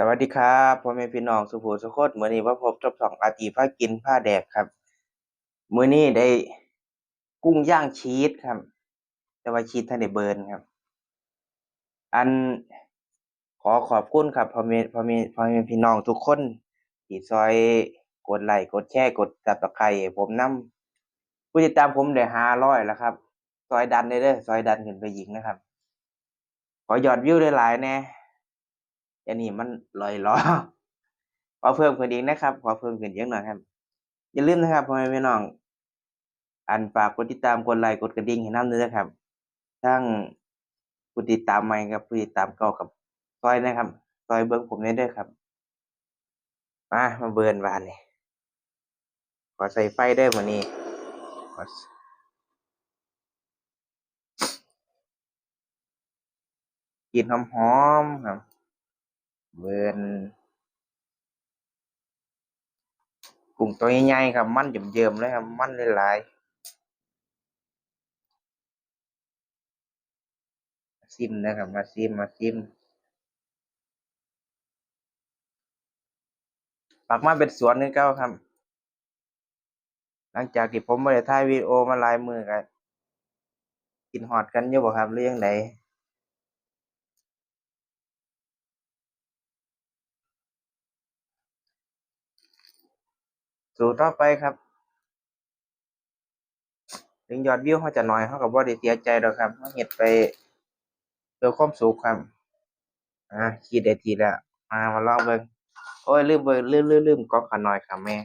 สวัสดีครับพ่อแม่พี่น้องสุภูสุโคนมื้อนี้มาพบกับช่องอาตีพากินพาแดกครับมื้อนี้ได้กุ้งย่างชีสครับ แต่ว่าชีสท่านได้เบิร์นครับ อันขอขอบคุณครับพ่อแม่พ่อแม่พ่อแม่พี่น้องทุกคนที่ซอยกดไลค์กดแชร์กด Subscribe ให้ผมนำผู้ติดตามผมได้500แล้วครับ ซอยดันได้เด้อซอยดันขึ้นไปอีกนะครับ ขอยอดวิวได้หลายแน่ อันนี้มันลอยล้อขอเพิ่มขึ้นอีกนะครับ ขอเพิ่มขึ้นอีกหน่อยครับ อย่าลืมนะครับพ่อแม่พี่น้อง อันฝากกดติดตามกดไลค์กดกระดิ่งให้น้ำด้วยนะครับ ทั้งผู้ติดตามใหม่กับผู้ติดตามเก่ากับซอยนะครับซอยเบิ่งผมได้ด้อครับ มามาเบิร์นบานนี่ขอใส่ไฟเด้อมื้อนี้กินหอมๆครับ เบิร์นกุ้งตัวใหญ่ๆครับ มันเยิ้มๆเลยครับ มันหลายๆซิมนะครับ มาซิมมาซิมปักมาเป็นสวนคือเก่าครับ หลังจากที่ผมบ่ได้ถ่ายวิดีโอมาลายมือก็คิดฮอดกันอยู่บ่ครับหรือจั่งใด สู้ต่อไปครับ ถึงยอดวิวเราจะน้อยเราก็บ่ได้เสียใจดอกครับเราเฮ็ดไปเพื่อความสุขครับอาคิดได้ทีแล้วมามาลองเบิ่งโอ๊ยลืมเบิ่งลืมลืมลืมกรอกข้าน้อยขาแม่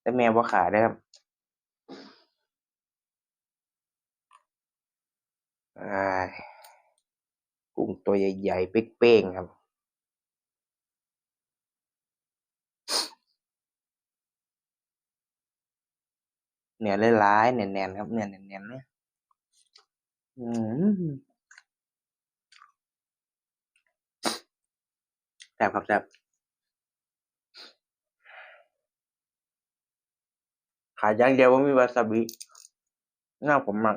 แต่แม่บ่ขายเด้ครับอ้ากุ้งตัวใหญ่ๆเป้งๆครับ เนื้อหลายๆแน่นๆครับเนื้อแน่นๆเลยอื้อฮือแซ่บครับแซ่บขายอย่างเดียวว่ามีวาซาบิแนวผมมาก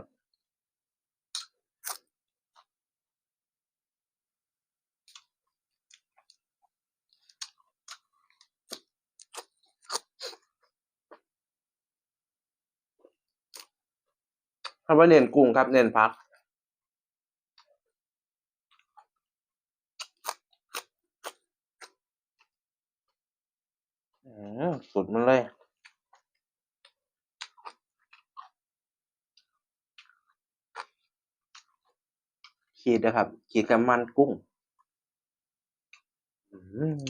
เราบ่เน้นกุ้งครับ เน้นผักอื้อฮือสุดมันเลยขีดเด้อครับ ขีดกับมันกุ้งอื้อฮือ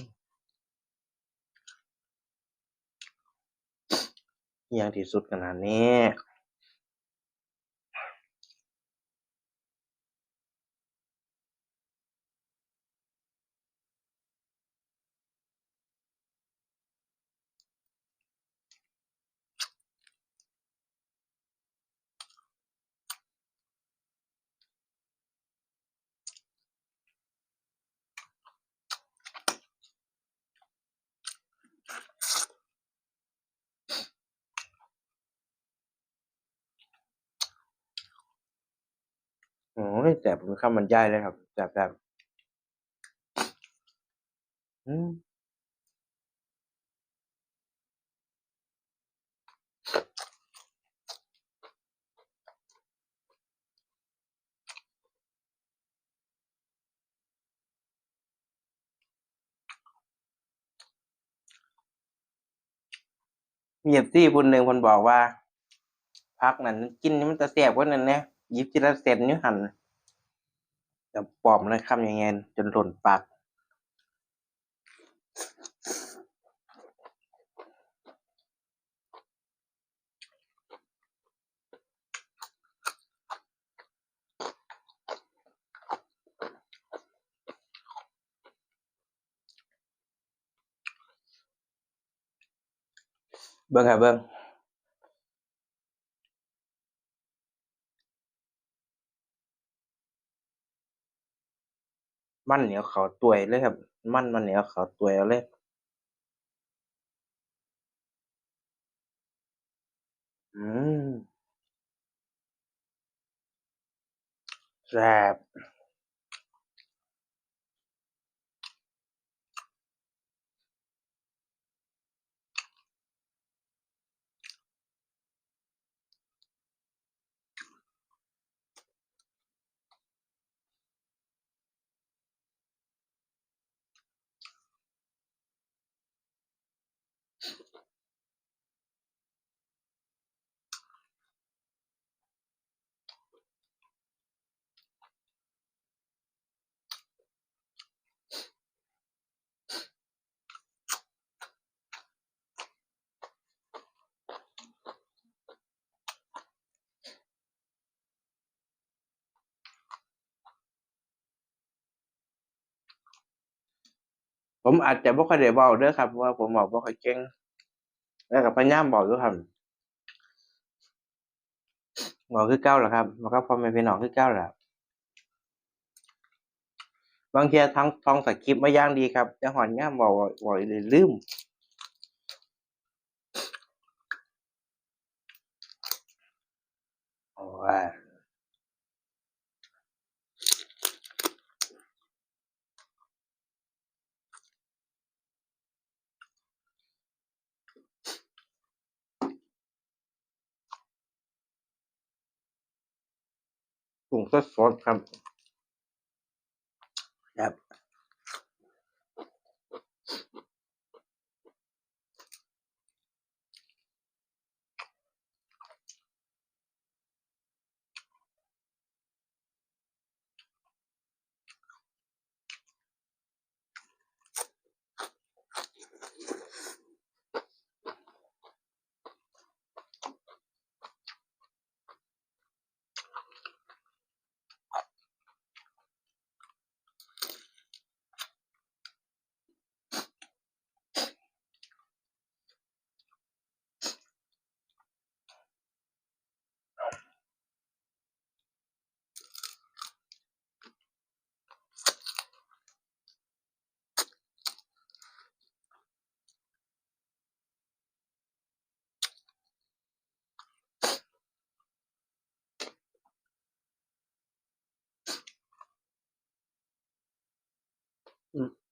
อิหยังที่สุดขนาดนี้ โอ้โฮแซ่บเป็นคำบรรยายเลยครับแซ่บๆอืมมี FC ผู้หนึ่งเพิ่นบอกว่าผักนั่นกินนี่มันตาแซ่บกว่านั้นน่ห ยิบทีละเส้นอยู่หั้นก็ป้อมเลยคำใหญ่ๆจนหล้นปากเบิ่งครับเบิ่ง มันเหนียวเขาถ้วยเลยครับ มันมันเหนียวเขาถ้วยเอาเลยอืม แซ่บ ผมอาจจะบ่ค่อยได้เว้าเด้อครับเพราะว่าผมเว้าบ่ค่อยเก่งแต่ก็พยายามเว้าอยู่ครับเว้าคือเก่าแหละครับเว้ากับพอแม่พี่น้องคือเก่าแหละบางทีทั้งท่องสกิปมาย่างดีครับแต่ฮอดยามเว้าเว้าเลยลืมโอ้ย กุ้งสดๆครับครับ Mm.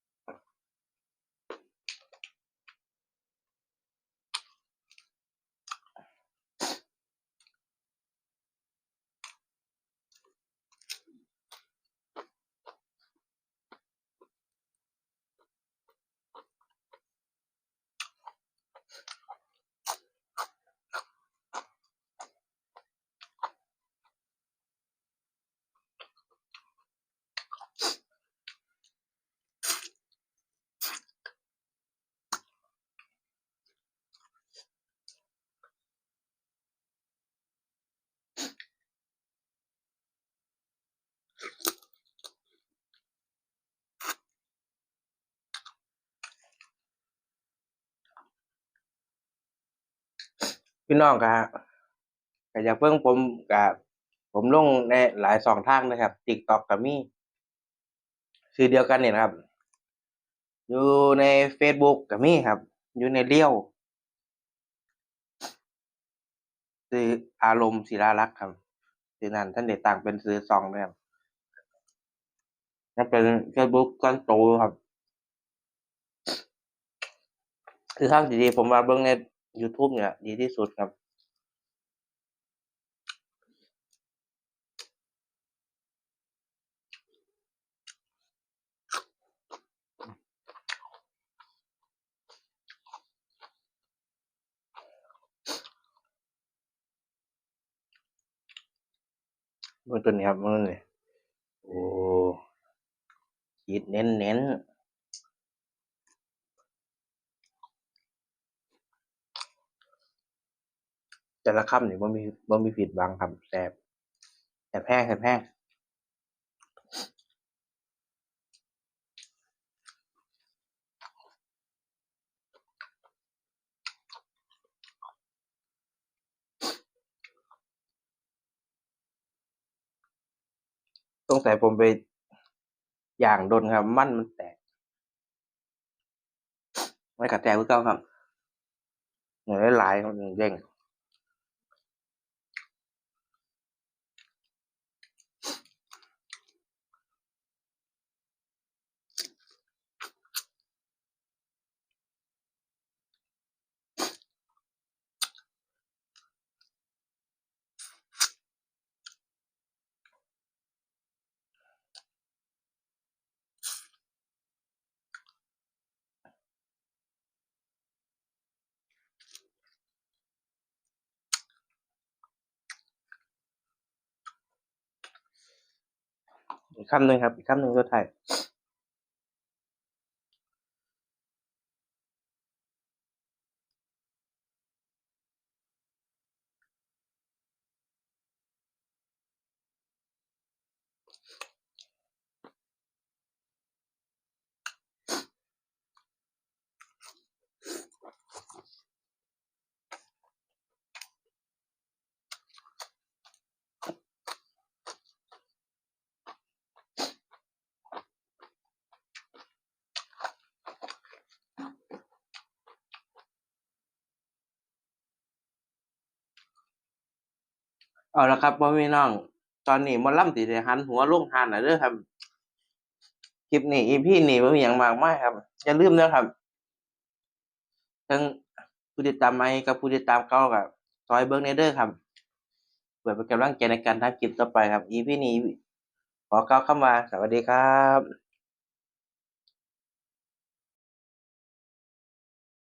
พี่น้องก็ก็อยากเบิ่งผมก็ผมลงในหลายช่องทางนะครับ TikTok ก็มีชื่อเดียวกันเนี่นะครับ อยู่ในเฟซบุ๊กก็มีครับอยู่ใน Reel ชื่ออารมณ์ศิลารักษ์ครับชื่อนั้นทันได้ตั้งเป็นชื่อช่องเลยครับ มันเป็นเฟซบุ๊กส่วนตัวครับคือทางที่ดีผมว่าเบิ่งใน YouTube เนี่ย ดีที่สุดครับเบิ่งตัวนี้ครับเบิ่งตัวนี้โอ้ ชีสเน้นๆแต่ละคำนี่บ่มีบ่มีผิดหวังครับแซ่บแซ่บแฮงแซ่บแฮงสงสัยผมไป อย่างโดนครับ มันมันแตกไมันก็แตกคือเก่าครับเนื้อหลายๆครับเด้ง อีกคำหนึ่งครับ อีกคำหนึ่งสุดท้าย เอาละครับพ่อพี่น้อง ตอนนี้มอลำสิดหันหัวลงหานแล้วเด้อครับ คลิปนี้ EP นี้บ่มีหยังมากมายครับ อย่าลืมเด้อครับ ทั้งผู้ติดตามใหม่กับผู้ติดตามเก่าก็ซอยเบิ่งแหน่เด้อครับเพื่อเป็นกำลังใจในการทำคลิปต่อไปครับ EP นี้ขอกล่าวคำว่าสวัสดีครับ